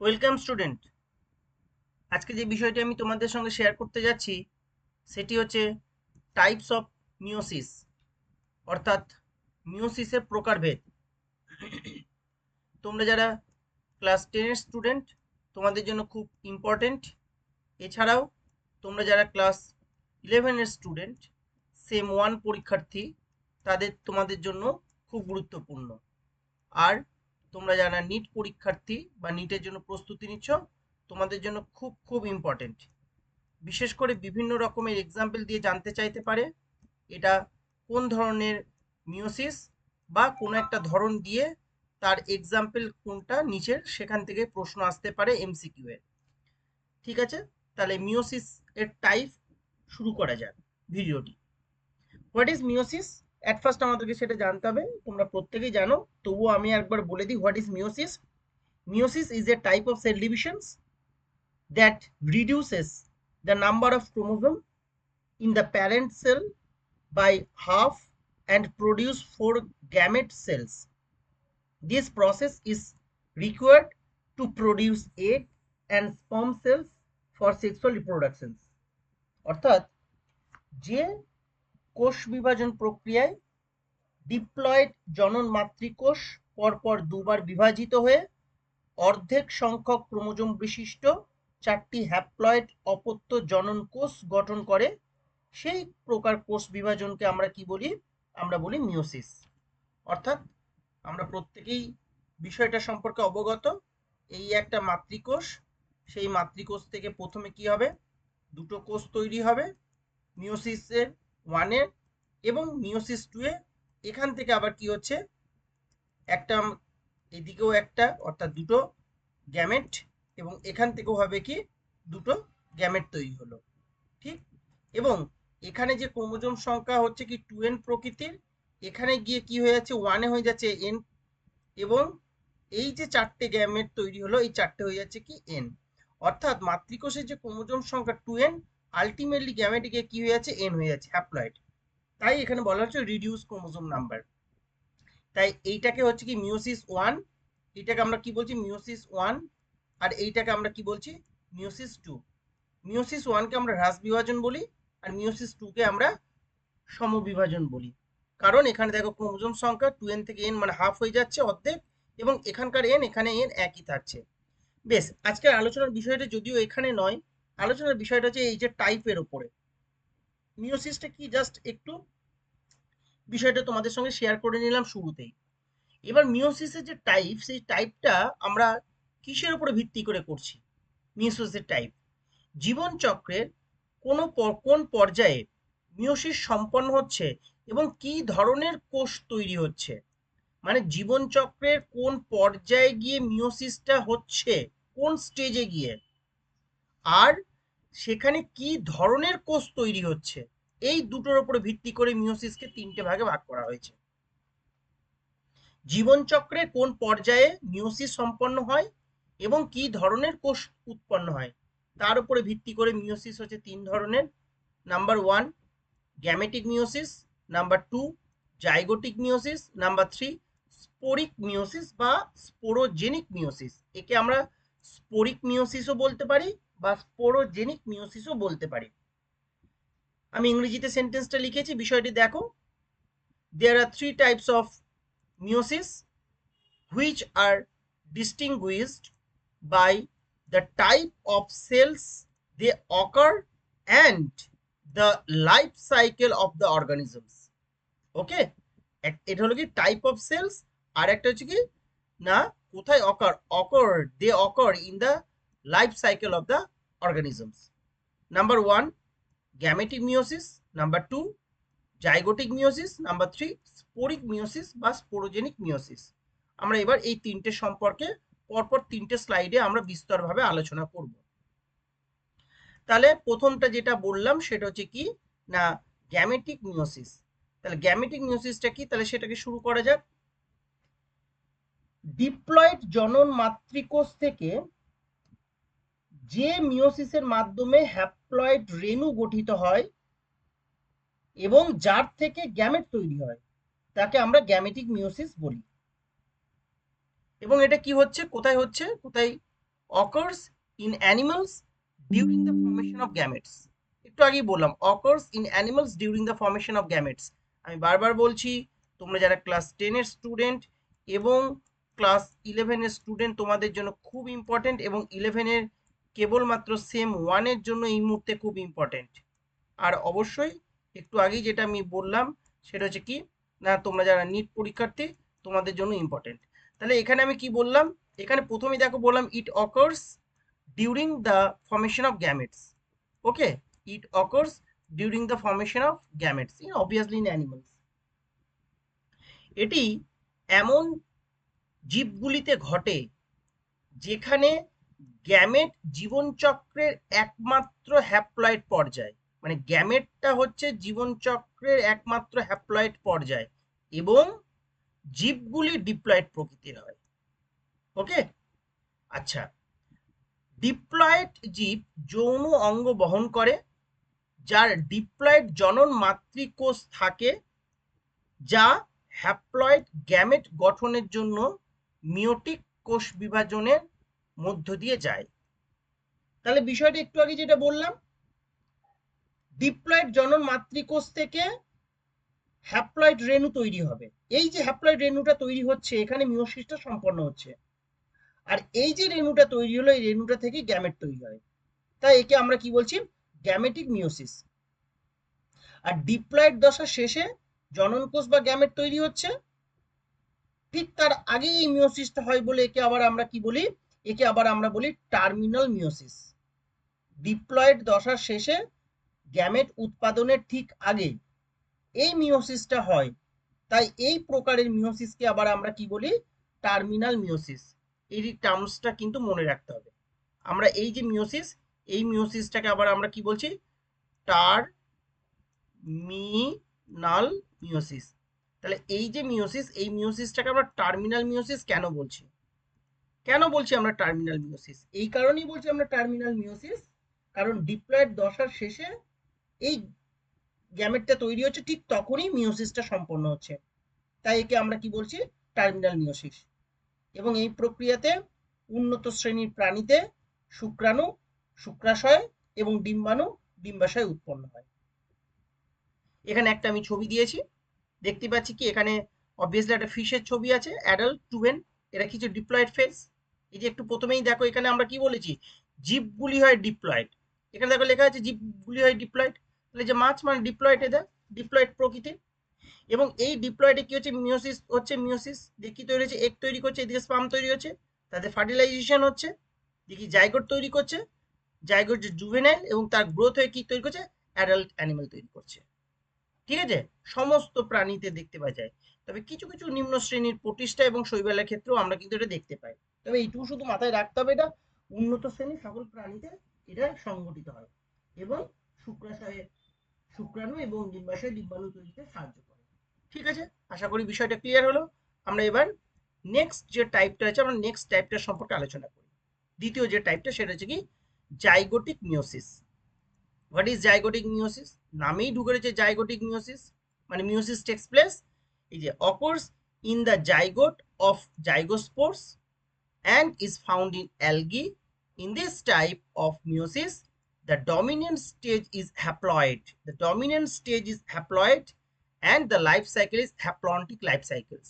Welcome student. আজকে যে বিষয়টি আমি তোমাদের সঙ্গে শেয়ার করতে যাচ্ছি, সেটি হচ্ছে টাইপস অফ মিওসিস অর্থাৎ মিওসিসের প্রকারভেদ। তোমরা যারা ক্লাস টেনের স্টুডেন্ট তোমাদের জন্য খুব ইম্পর্টেন্ট এছাড়াও তোমরা যারা ক্লাস ইলেভেনের স্টুডেন্ট সেম ওয়ান পরীক্ষার্থী, তাদের তোমাদের জন্য খুব গুরুত্বপূর্ণ। আর তোমরা যারা নিট পরীক্ষার্থী বা নিটের জন্য প্রস্তুতি নিচ্ছ, তোমাদের জন্য খুব খুব ইম্পর্টেন্ট বিশেষ করে বিভিন্ন রকমের এক্সাম্পল দিয়ে জানতে চাইতে পারে, এটা কোন ধরনের মিওসিস বা কোনো একটা ধরন দিয়ে তার এক্সাম্পল কোনটা নিচের সেখান থেকে প্রশ্ন আসতে পারে এমসিকিউ এর। ঠিক আছে? তাহলে মিওসিস এর টাইপ শুরু করা যাক ভিডিওটি। What is meiosis at first আমাদেরকে সেটা জানতে হবে, তোমরা প্রত্যেকেই জানো, তবুও আমি একবার বলে দিই what is meiosis meiosis is a type of cell divisions that reduces the number of chromosome in the parent cell by half and produce four gamete cells This process is required to produce egg and sperm cells for sexual reproduction. অর্থাৎ যে কোষ বিভাজন প্রক্রিয়ায় diploid জনন মাতৃকোষ পরপর দুবার বিভাজিত হয়ে অর্ধেক সংখ্যক ক্রোমোজোম বিশিষ্ট চারটি হ্যাপ্লয়েড অপত্য জনন কোষ গঠন করে, সেই প্রকার কোষ বিভাজনকে আমরা কি বলি? আমরা বলি মিওসিস অর্থাৎ আমরা প্রত্যেকেই বিষয়টা সম্পর্কে অবগত, এই একটা মাতৃকোষ, সেই মাতৃকোষ থেকে প্রথমে কি হবে? দুটো কোষ তৈরি হবে মিওসিসের ওয়ানের এবং মিওসিস টু এ, এখান থেকে আবার কি হচ্ছে? একটা এদিকেও একটা, অর্থাৎ দুটো গ্যামেট এবং এখান থেকেও হবে কি? দুটো গ্যামেট তৈরি হলো, ঠিক? এবং এখানে যে ক্রোমোজোম সংখ্যা হচ্ছে কি টু এন প্রকৃতির, এখানে গিয়ে কি হয়ে যাচ্ছে? ওয়ানে হয়ে যাচ্ছে এন এবং এই যে চারটে গ্যামেট তৈরি হলো, এই চারটে হয়ে যাচ্ছে কি এন অর্থাৎ মাতৃকোষের যে ক্রোমোজোম সংখ্যা টু এন আলটিমেটলি গ্যামেটে গিয়ে কি হয়ে যাচ্ছে? এন হয়ে যাচ্ছে হ্যাপ্লয়েড তাই এখানে বলা হচ্ছে রিডিউস ক্রোমোজোম নাম্বার তাই এইটাকে হচ্ছে কি মিওসিস ওয়ান এটাকে আমরা কি বলছি? মিওসিস ওয়ান আর এইটাকে আমরা কি বলছি? মিউসিস টু মিউসিস ওয়ানকে আমরা হ্রাস বিভাজন বলি, আর মিউসিস টুকে আমরা সমবিভাজন বলি। কারণ এখানে দেখো ক্রোমোজোম সংখ্যা টু এন থেকে এন মানে হাফ হয়ে যাচ্ছে অর্ধেক, এবং এখানকার এন এখানে এন একই থাকছে। বেশ, আজকের আলোচনার বিষয়টা যদিও এখানে নয় আলোচনার বিষয়টা হচ্ছে এই যে টাইপের ওপরে মিওসিসটা কি? জাস্ট একটু বিষয়টা তোমাদের সঙ্গে শেয়ার করে নিলাম শুরুতেই। এবার মিওসিসের যে টাইপ সেই টাইপটা আমরা কিসের উপরে ভিত্তি করে করছি? মিওসিসের টাইপ জীবন চক্রের কোনো কোন পর্যায়ে মিওসিস সম্পন্ন হচ্ছে এবং কি ধরনের কোষ তৈরি হচ্ছে? মানে জীবন চক্রের কোন পর্যায়ে গিয়ে মিওসিসটা হচ্ছে? কোন স্টেজে গিয়ে? আর সেখানে কি ধরনের কোষ তৈরি হচ্ছে? এই দুটোর উপরে ভিত্তি করে মিওসিসকে তিনটে ভাগে ভাগ করা হয়েছে। জীবন চক্রে কোন পর্যায়ে মিওসিস সম্পন্ন হয় এবং কি ধরনের কোষ উৎপন্ন হয়? তার উপরে ভিত্তি করে মিওসিস হচ্ছে তিন ধরনের। Number one, gametic meiosis number two, zygotic meiosis number three, sporic meiosis বা স্পোরোজেনিক মিওসিস একে আমরা স্পোরিক মিওসিসও বলতে পারি বা স্পোরোজেনিক মিওসিসও বলতে পারি। আমি ইংরেজিতে সেন্টেন্সটা লিখেছি, বিষয়টি দেখো। There are three types of meiosis which are distinguished by the type of cells they occur and the life cycle of the organisms. Okay এটা হলো কি টাইপ অফ সেলস আর একটা হচ্ছে কি? না কোথায় occur occur they occur in the life cycle of the organisms number one gametic meiosis number two zygotic meiosis number three sporic meiosis বা sporogenic meiosis আমরা এবার এই তিনটে সম্পর্কে পরপর তিনটে স্লাইডে আমরা বিস্তরভাবে আলোচনা করব। তাহলে প্রথমটা যেটা বললাম সেটা হচ্ছে কি? না গ্যামেটিক মিওসিস তাহলে গ্যামেটিক মিওসিসটা কি? তাহলে সেটাকে শুরু করা যাক। ডিপ্লয়েড জনন মাতৃকোষ থেকে যে মিওসিসের মাধ্যমে হ্যাপ্লয়েড রেণু গঠিত হয় এবং যার থেকে গ্যামেট তৈরি হয় তাকে আমরা গ্যামেটিক মিওসিস বলি এবং এটা কি হচ্ছে কোথায় হচ্ছে কোথায় occurs in animals during the formation of gametes একটু আগেই বললাম occurs in animals during the formation of gametes আমি বারবার বলছি তোমরা যারা ক্লাস টেনের স্টুডেন্ট এবং ক্লাস ইলেভেনের স্টুডেন্ট তোমাদের জন্য খুব ইম্পর্টেন্ট এবং ইলেভেনের কেবলমাত্র সেম ওয়ানের জন্য এই মুহূর্তে খুব ইম্পর্টেন্ট আর অবশ্যই একটু আগেই যেটা আমি বললাম, সেটা হচ্ছে কি, না, তোমরা যারা নিট পরীক্ষার্থী, তোমাদের জন্য ইম্পর্টেন্ট তাহলে এখানে আমি কি বললাম, এখানে প্রথমেই দেখো বললাম it occurs during the formation of gametes okay it occurs during the formation of gametes in obviously in animals এটি এমন জীবগুলিতে ঘটে, যেখানে গ্যামেট জীবনচক্রের একমাত্র হ্যাপ্লয়েড পর্যায়। মানে গ্যামেটটা হচ্ছে জীবনচক্রের একমাত্র হ্যাপ্লয়েড পর্যায় এবং জীবগুলি ডিপ্লয়েড প্রকৃতির হয়। ওকে? আচ্ছা ডিপ্লয়েড জীব যৌন অঙ্গ বহন করে, যার ডিপ্লয়েড জনন মাতৃকোষ থাকে, যা হ্যাপ্লয়েড গ্যামেট গঠনের জন্য মিওটিক কোষ বিভাজনের মধ্য দিয়ে যায়। তাহলে বিষয়টা একটু আগে যেটা বললাম, ডিপ্লয়েড জনন মাতৃকোষ থেকে হ্যাপ্লয়েড রেণু তৈরি হবে। এই যে হ্যাপ্লয়েড রেণুটা তৈরি হচ্ছে, এখানে মিওসিসটা সম্পন্ন হচ্ছে। আর এই যে রেণুটা তৈরি হলো, এই রেণুটা থেকে গ্যামেট তৈরি হয়। তাই একে আমরা কি বলছি? গ্যামেটিক মিওসিস আর ডিপ্লয়েড দশা শেষে জনন কোষ বা গ্যামেট তৈরি হচ্ছে ঠিক তার আগে এই মিওসিসটা হয় বলে একে আবার আমরা কি বলি? একে আবার আমরা বলি টার্মিনাল মিওসিস ডিপ্লয়েড দশার শেষে গ্যামেট উৎপাদনের ঠিক আগে এই মিওসিসটা হয়। তাই এই প্রকারের মিওসিসকে আবার আমরা কি বলি? টার্মিনাল মিওসিস এই টার্মসটা কিন্তু মনে রাখতে হবে। আমরা এই যে মিওসিস এই মিওসিসটাকে আবার আমরা কি বলছি? টার মিনাল মিওসিস তাহলে এই যে মিওসিস এই মিওসিসটাকে আমরা টার্মিনাল মিওসিস কেন বলছি? কেন বলছি আমরা টার্মিনাল মিওসিস এই কারণেই বলছি আমরা টার্মিনাল মিওসিস কারণ ডিপ্লয়েড দশার শেষে এই গ্যামেটটা তৈরি হচ্ছে ঠিক তখনই মিওসিসটা সম্পন্ন হচ্ছে। তাই একে আমরা কি বলছি? টার্মিনাল মিওসিস এবং এই প্রক্রিয়াতে উন্নত শ্রেণির প্রাণীতে শুক্রাণু, শুক্রাশয় এবং ডিম্বাণু, ডিম্বাশয় উৎপন্ন হয়। এখানে একটা আমি ছবি দিয়েছি। দেখতে পাচ্ছি কি এখানে অবভিয়াসলি একটা ফিশের ছবি আছে অ্যাডাল্ট টুবেন এরা কিছু ডিপ্লয়েড ফেস এই যে একটু প্রথমেই দেখো, এখানে আমরা কি বলেছি? জীবগুলি হয় ডিপ্লয়েড এখানে দেখো লেখা আছে জীবগুলি হয় ডিপ্লয়েড তাহলে যে মাছ মানে ডিপ্লয়েড এদের ডিপ্লয়েড প্রকৃতির। এবং এই ডিপ্লয়েডে কি হচ্ছে? মিওসিস হচ্ছে মিওসিস কি তৈরি হচ্ছে? এক তৈরি করছে, এদিকে স্পাম তৈরি হচ্ছে। তাতে ফার্টিলাইজেশন হচ্ছে। দেখি জাইগোট তৈরি করছে? জাইগোট যে জুভেনাইল এবং তার গ্রোথ হয়ে কি তৈরি করছে? অ্যাডাল্ট অ্যানিমেল তৈরি করছে। ঠিক আছে? সমস্ত প্রাণীতে দেখতে পাওয়া যায়। তবে কিছু কিছু নিম্ন শ্রেণির প্রতিষ্ঠা এবং শৈবালের ক্ষেত্রেও আমরা কিন্তু এটা দেখতে পাই। তবে এইটুকু শুধু মাথায় রাখতে হবে এটা, উন্নত শ্রেণির সকল প্রাণীতে এটা সংগঠিত হয় এবং শুক্রাশয়ে শুক্রাণু এবং ডিম্বাশয় ডিম্বাণু তৈরিতে সাহায্য করে। ঠিক আছে? আশা করি বিষয়টা ক্লিয়ার হলো। আমরা এবার নেক্সট যে টাইপটা আছে, আমরা নেক্সট টাইপটা সম্পর্কে আলোচনা করি। দ্বিতীয় যে টাইপটা সেটা হচ্ছে কি zygotic meiosis what is zygotic meiosis নামেই ঢুকে রয়েছে জাইগোটিক মিওসিস মানে মিওসিস টেক্স প্লেস এই যে occurs in the zygote of zygospores and is found in algae. In this type of meiosis, the dominant stage is haploid. The dominant stage is haploid and the life cycle is haplontic life cycles.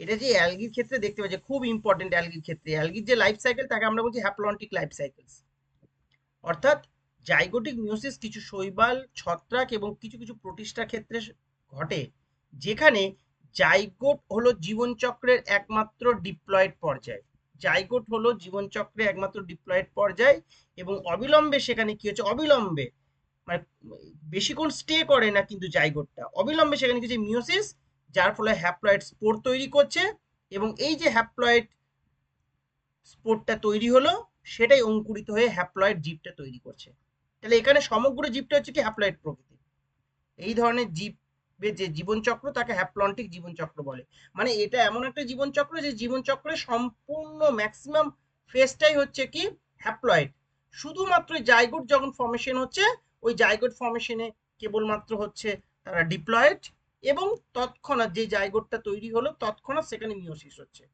এটা যে অ্যালগির ক্ষেত্রে দেখতে পাচ্ছি খুব important অ্যালগির ক্ষেত্রে অ্যালগির যে life cycle তাকে আমরা বলছি হ্যাপ্লন্টিক লাইফ সাইকেলস অর্থাৎ জাইগোটিক মিউসিস কিছু শৈবাল, ছত্রাক এবং কিছু কিছু প্রতিষ্ঠার ক্ষেত্রে ঘটে, যেখানে জাইগোট হলো জীবনচক্রের একমাত্র ডিপ্লয়েড পর্যায়। জাইগোট হলো জীবনচক্রে একমাত্র ডিপ্লয়েড পর্যায় এবং অবিলম্বে সেখানে কি হচ্ছে? অবিলম্বে মানে বেশিক্ষণ স্টে করে না কিন্তু জাইগোটটা। অবিলম্বে সেখানে কিছু মিউসিস যার ফলে হ্যাপ্লয়েড স্পোর তৈরি করছে এবং এই যে হ্যাপ্লয়েড স্পোরটা তৈরি হলো, সেটাই অঙ্কুরিত হয়ে হ্যাপ্লয়েড জীবটা তৈরি করছে। তাহলে এখানে সমগ্র জীবটা হচ্ছে কি হ্যাপ্লয়েড প্রকৃতি এই ধরনের জীবের যে জীবনচক্র তাকে হ্যাপ্লন্টিক জীবনচক্র বলে। মানে এটা এমন একটা জীবনচক্র যে জীবনচক্রের সম্পূর্ণ ম্যাক্সিমাম ফেসটাই হচ্ছে কি হ্যাপ্লয়েড শুধুমাত্র জাইগোট যখন ফর্মেশন হচ্ছে, ওই জাইগোট ফর্মেশনে কেবলমাত্র হচ্ছে তারা ডিপ্লয়েড এবং তৎক্ষণাৎ যে জাইগোটটা তৈরি হলো, তৎক্ষণাৎ সেখানে মিওসিস হচ্ছে।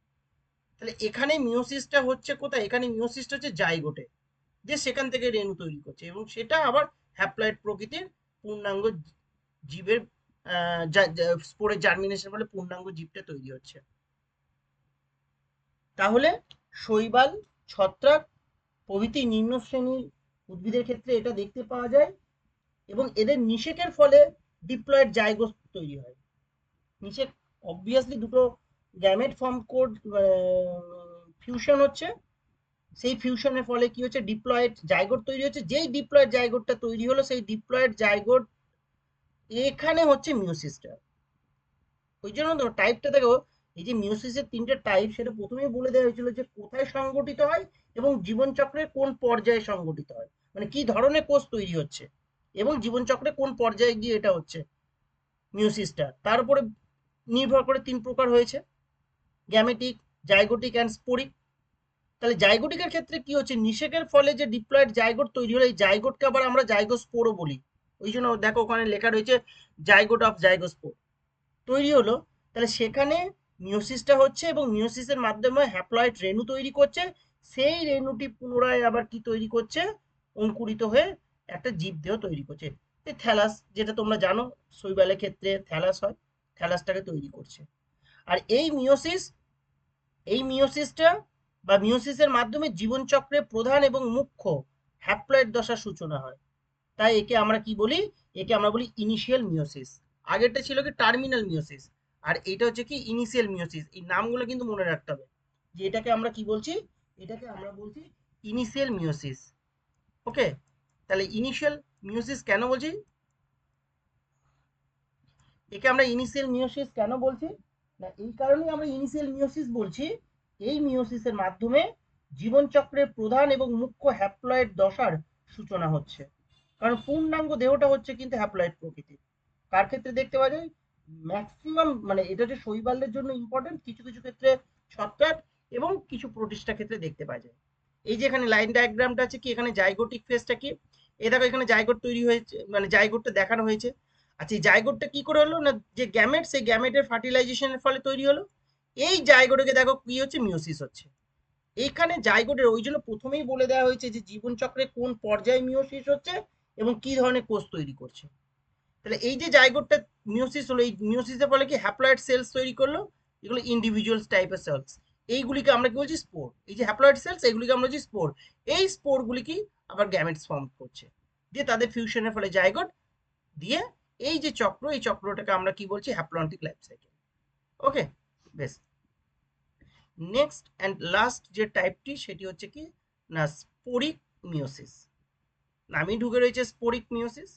তাহলে এখানে মিওসিসটা হচ্ছে কোথায়? এখানে মিওসিসটা হচ্ছে জাইগোটে যে সেখান থেকে রেণু তৈরি করছে এবং সেটা আবার হ্যাপ্লয়েড প্রকৃতির পূর্ণাঙ্গ জীবের স্পোরের জার্মিনেশন ফলে পূর্ণাঙ্গ জীবটা তৈরি হচ্ছে। তাহলে শৈবাল, ছত্রাক প্রভৃতি নিম্ন শ্রেণির উদ্ভিদের ক্ষেত্রে এটা দেখতে পাওয়া যায় এবং এদের নিষেকের ফলে ডিপ্লয়েড জাইগোস তৈরি হয়। নিষেক অবভিয়াসলি দুটো গ্যামেট ফর্ম কোড ফিউশন হচ্ছে। সেই ফিউশনের ফলে কি হচ্ছে? ডিপ্লয়েড জাইগোট তৈরি হচ্ছে। যেই ডিপ্লয়েড জাইগোটটা তৈরি হলো, সেই ডিপ্লয়েড জাইগোট এখানে হচ্ছে মিউসিসটা ওই জন্য তো টাইপটা দেখো, এই যে মিউসিসের তিনটে টাইপ সেটা প্রথমেই বলে দেওয়া হয়েছিল যে কোথায় সংগঠিত হয় এবং জীবনচক্রের কোন পর্যায়ে সংগঠিত হয়। মানে কি ধরনের কোষ তৈরি হচ্ছে এবং জীবনচক্রে কোন পর্যায়ে গিয়ে এটা হচ্ছে মিউসিসটা তার উপরে নির্ভর করে তিন প্রকার হয়েছে। গ্যামেটিক জাইগোটিক অ্যান্ড স্পোরিক তাহলে জাইগোটিকের ক্ষেত্রে কি হচ্ছে? নিষেকের ফলে যে ডিপ্লয়েড জাইগোট তৈরি হলো, এই জাইগোটকে আবার আমরা জাইগোস্পোরও বলি। ওই জন্য দেখো ওখানে লেখা রয়েছে জাইগোট অফ জাইগোস্পোর। তৈরি হলো, তাহলে সেখানে মিওসিসটা হচ্ছে এবং মিওসিসের মাধ্যমে হ্যাপ্লয়েড রেণু তৈরি করছে। সেই রেণুটি পুনরায় আবার কি তৈরি করছে? অঙ্কুরিত হয়ে একটা জীবদেহ তৈরি করছে। থ্যালাস যেটা তোমরা জানো, শৈবালের ক্ষেত্রে থ্যালাস হয় থ্যালাসটাকে তৈরি করছে। আর এই মিওসিস এই মিওসিসটা বা মিউসিসের মাধ্যমে জীবনচক্রে প্রধান এবং মুখ্য হ্যাপ্লয়েড দশার সূচনা হয়। তাই একে আমরা কি বলি? একে আমরা বলি ইনিশিয়াল মিওসিস আগেরটা ছিল কি টার্মিনাল মিওসিস আর এটা হচ্ছে কি ইনিশিয়াল মিওসিস এই নামগুলো কিন্তু মনে রাখতে হবে। যে এটাকে আমরা কি বলছি? এটাকে আমরা বলছি ইনিশিয়াল মিওসিস ওকে? তাহলে ইনিশিয়াল মিওসিস কেন বলছি? একে আমরা ইনিশিয়াল মিওসিস কেন বলছি? না, এই কারণেই আমরা ইনিশিয়াল মিওসিস বলছি এই মিওসিসের মাধ্যমে জীবনচক্রের প্রধান এবং মুখ্য হ্যাপ্লয়েড দশার সূচনা হচ্ছে। কারণ পূর্ণাঙ্গ দেহটা হচ্ছে কিন্তু হ্যাপ্লয়েড প্রকৃতির কার ক্ষেত্রে দেখতে পাওয়া যায়? ম্যাক্সিমাম মানে এটা যে শৈবালদের জন্য ইম্পর্টেন্ট কিছু কিছু ক্ষেত্রে ছত্রাক এবং কিছু প্রতিষ্ঠা ক্ষেত্রে দেখতে পাওয়া যায়। এই যে এখানে লাইন ডায়াগ্রামটা আছে কি? এখানে জাইগোটিক ফেসটা কি? এ দেখো এখানে জাইগোট তৈরি হয়েছে মানে জাইগোটটা দেখানো হয়েছে। আচ্ছা এই জাইগোটটা কি করে হলো? না, যে গ্যামেট সেই গ্যামেটের ফার্টিলাইজেশনের ফলে তৈরি হলো? এই জাইগোটকে দেখো, কি হচ্ছে? মিওসিস হচ্ছে। এইখানে জাইগোটের ওই জন্য প্রথমেই বলে দেওয়া হয়েছে যে জীবনচক্রে কোন পর্যায়ে মিওসিস হচ্ছে এবং কি ধরনের কোষ তৈরি করছে। তাহলে এই যে জাইগোটটা মিওসিস হলো, এই মিওসিসের ফলে কি হ্যাপ্লয়েড সেলস তৈরি করল? এগুলো ইন্ডিভিজুয়াল টাইপের সেলস এইগুলিকে আমরা কি বলছি? স্পোর এই যে হ্যাপ্লয়েড সেলস এগুলিকে আমরা বলছি স্পোর এই স্পোরগুলি কি? আবার গ্যামেটস ফর্ম করছে। দিয়ে তাদের ফিউশনের ফলে জাইগোট দিয়ে এই যে চক্র, এই চক্রটাকে আমরা কি বলছি? হ্যাপ্লন্টিক লাইফ সাইকেল ওকে বেশ। নেক্সট অ্যান্ড লাস্ট যে টাইপটি সেটি হচ্ছে কি? না স্পোরিক মিওসিস নামই ঢুকে রয়েছে sporic meiosis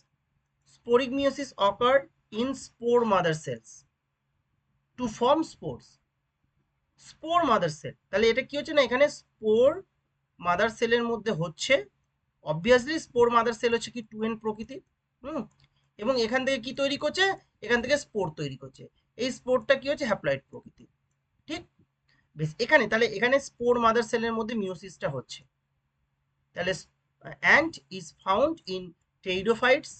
sporic meiosis occurred in spore mother cells to form spores spore mother cell তাহলে এটা কি হচ্ছে না? এখানে স্পোর মাদার সেলের মধ্যে হচ্ছে। অবভিয়াসলি স্পোর মাদার সেল হচ্ছে কি? টু এন প্রকৃতি। হুম? এবং এখান থেকে কি তৈরি করছে? এখান থেকে স্পোর তৈরি করছে। এই স্পোরটা কি হচ্ছে? হ্যাপ্লয়েড প্রকৃতি। ঠিক? বেশ এখানে তাহলে এখানে স্পোর মাদার সেলের মধ্যে মিওসিসটা হচ্ছে। তাহলে and is found in pteridophytes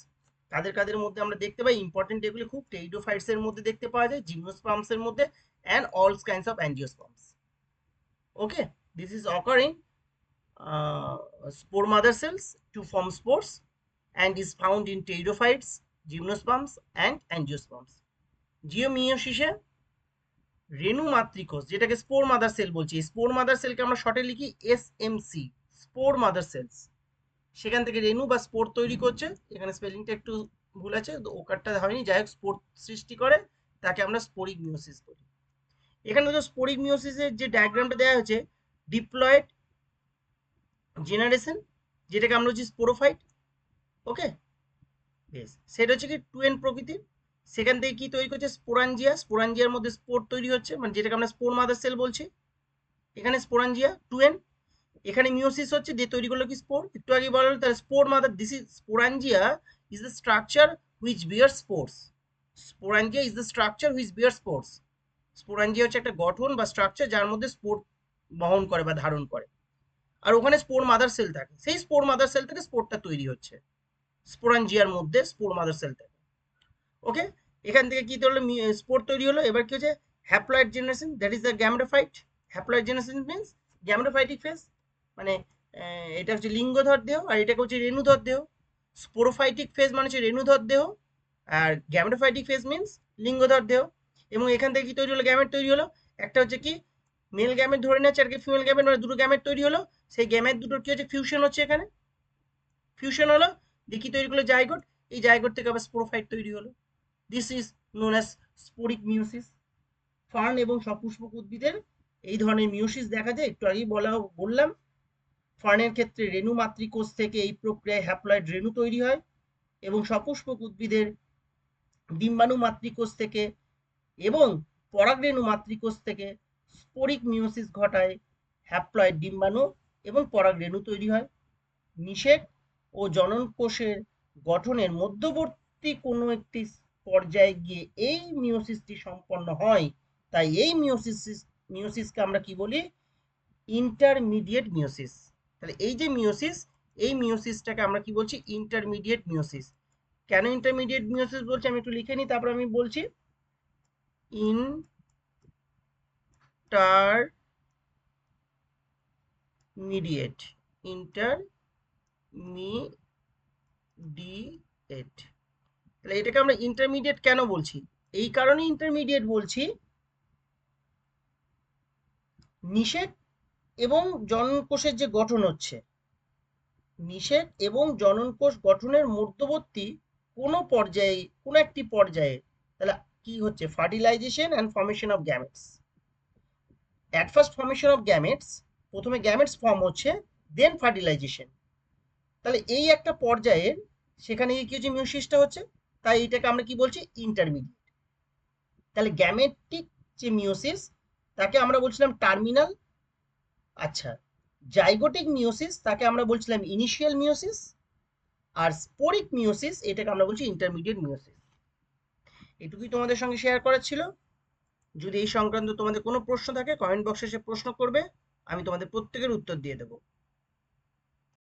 কাদের কাদের মধ্যে আমরা দেখতে পাই ইম্পর্টেন্ট এগুলি খুব টেইডোফাইটস এর মধ্যে দেখতে পাওয়া যায় জিমনোস্পামস এর মধ্যে and all kinds of angiosperms okay this is occurring spore mother cells to form spores and is found in pteridophytes, gymnosperms and angiosperms. জিওমিওসিসে রেণু মাতৃকোষ, যেটাকে স্পোর মাদার সেল বলছি। স্পোর মাদার সেলকে আমরা শর্টে লিখি S M C spore mother cells সেখান থেকে রেণু বা স্পোর তৈরি করছে। এখানে স্পেলিংটা একটু ভুল আছে ওকারটা হয়নি। যাই হোক স্পোর সৃষ্টি করে, তাকে আমরা স্পোরিক মিওসিস বলি। এখানে তো স্পোরিক মিওসিসের যে ডায়াগ্রামটা দেওয়া হয়েছে ডিপ্লয়েড জেনারেশন যেটাকে আমরা হচ্ছে স্পোরোফাইট ওকে বেশ, সেটা হচ্ছে কি টু এন প্রকৃতির। সেখান থেকে কি তৈরি করছে? স্পোরাঞ্জিয়া। স্পোরাঞ্জিয়ার মধ্যে স্পোর তৈরি হচ্ছে মানে যেটাকে আমরা স্পোর মাদার সেল বলছি। এখানে স্পোরাঞ্জিয়া টু এন এখানে মিওসিস হচ্ছে, যে তৈরি করল কি স্পোর? একটু আগে বলা হলো, তাহলে spore mother this is, sporangia is the structure which bear spores. Sporangia is the structure which bear spores. Sporangia হচ্ছে একটা গঠন বা স্ট্রাকচার যার মধ্যে স্পোর বহন করে বা ধারণ করে। আর ওখানে স্পোর মাদার সেল থাকে। সেই স্পোর মাদার সেল থেকে স্পোরটা তৈরি হচ্ছে। স্পোরাঞ্জিয়ার মধ্যে স্পোর মাদার সেল থাকে। ওকে? এখান থেকে কি হলো? স্পোর তৈরি হলো। এবার কি হচ্ছে? Haploid generation that is the gametophyte haploid generation means gametophytic phase মানে এটা হচ্ছে লিঙ্গধর দেহ, আর এটাকে হচ্ছে রেণুধর দেহ। স্পোরোফাইটিক ফেজ মানে হচ্ছে রেণুধর দেহ, আর গ্যামেটোফাইটিক ফেজ মিনস লিঙ্গধর দেহ। এবং এখান থেকে কি তৈরি হলো? গ্যামেট তৈরি হলো। একটা হচ্ছে কি? মেল গ্যামেট ধরে নিচ্ছে আর কি ফিমেল গ্যামেট মানে দুটো গ্যামেট তৈরি হলো। সেই গ্যামেট দুটোর কি হচ্ছে? ফিউশন হচ্ছে এখানে। ফিউশন হলো কি তৈরি করল জাইগোট এই জাইগোট থেকে আবার স্পোরোফাইট তৈরি হলো। This is known as sporic meiosis fern এবং সপুষ্পক উদ্ভিদের এই ধরনের মিউসিস দেখা যায়। একটু আগেই বলা বললাম, ফার্নের ক্ষেত্রে রেণু মাতৃকোষ থেকে এই প্রক্রিয়ায় হ্যাপ্লয়েড রেণু তৈরি হয় এবং সপুষ্পক উদ্ভিদের ডিম্বাণু মাতৃকোষ থেকে এবং পরাগরেণু মাতৃকোষ থেকে স্পোরিক মিউসিস ঘটায় হ্যাপ্লয়েড ডিম্বাণু এবং পরাগ পরাগরেণু তৈরি হয়। নিষেক ও জনন কোষের গঠনের মধ্যবর্তী কোনো একটি পর্যায়ে গিয়ে এই মিওসিসটি সম্পন্ন হয়, তাই এই মিওসিস মিওসিসকে আমরা কি বলি? ইন্টারমিডিয়েট মিওসিস তাহলে এই যে মিওসিস এই মিওসিসটাকে আমরা কি বলছি? ইন্টারমিডিয়েট মিওসিস কেন ইন্টারমিডিয়েট মিওসিস বলছি? আমি একটু লিখে নিই, তারপর আমি বলছি। Intermediate intermediate. তাহলে এটাকে আমরা ইন্টারমিডিয়েট কেন বলছি? এই কারণে ইন্টারমিডিয়েট বলছি। নিষেধ এবং জননকোষের যে গঠন হচ্ছে, নিষেধ এবং জননকোষ গঠনের মধ্যবর্তী কোনো পর্যায়ে, কোনো একটি পর্যায়ে, তাহলে কি হচ্ছে? Fertilisation and formation of gametes at first formation of gametes প্রথমে গ্যামেটস ফর্ম হচ্ছে দেন ফার্টিলাইজেশন তাহলে এই একটা পর্যায়ের সেখানে গিয়ে কি হচ্ছে? মিউসিসটা হচ্ছে। তাই এটাকে আমরা কি বলছি? ইন্টারমিডিয়েট তাহলে গ্যামেটিক যে মিওসিস তাকে আমরা বলছিলাম টার্মিনাল আচ্ছা জাইগোটিক মিওসিস তাকে আমরা বলছিলাম ইনিশিয়াল মিওসিস আর স্পোরিক মিওসিস এটাকে আমরা বলছি ইন্টারমিডিয়েট মিওসিস এটুকুই তোমাদের সঙ্গে শেয়ার করার ছিল। যদি এই সংক্রান্ত তোমাদের কোনো প্রশ্ন থাকে কমেন্ট বক্সে এসে প্রশ্ন করবে, আমি তোমাদের প্রত্যেকের উত্তর দিয়ে দেবো।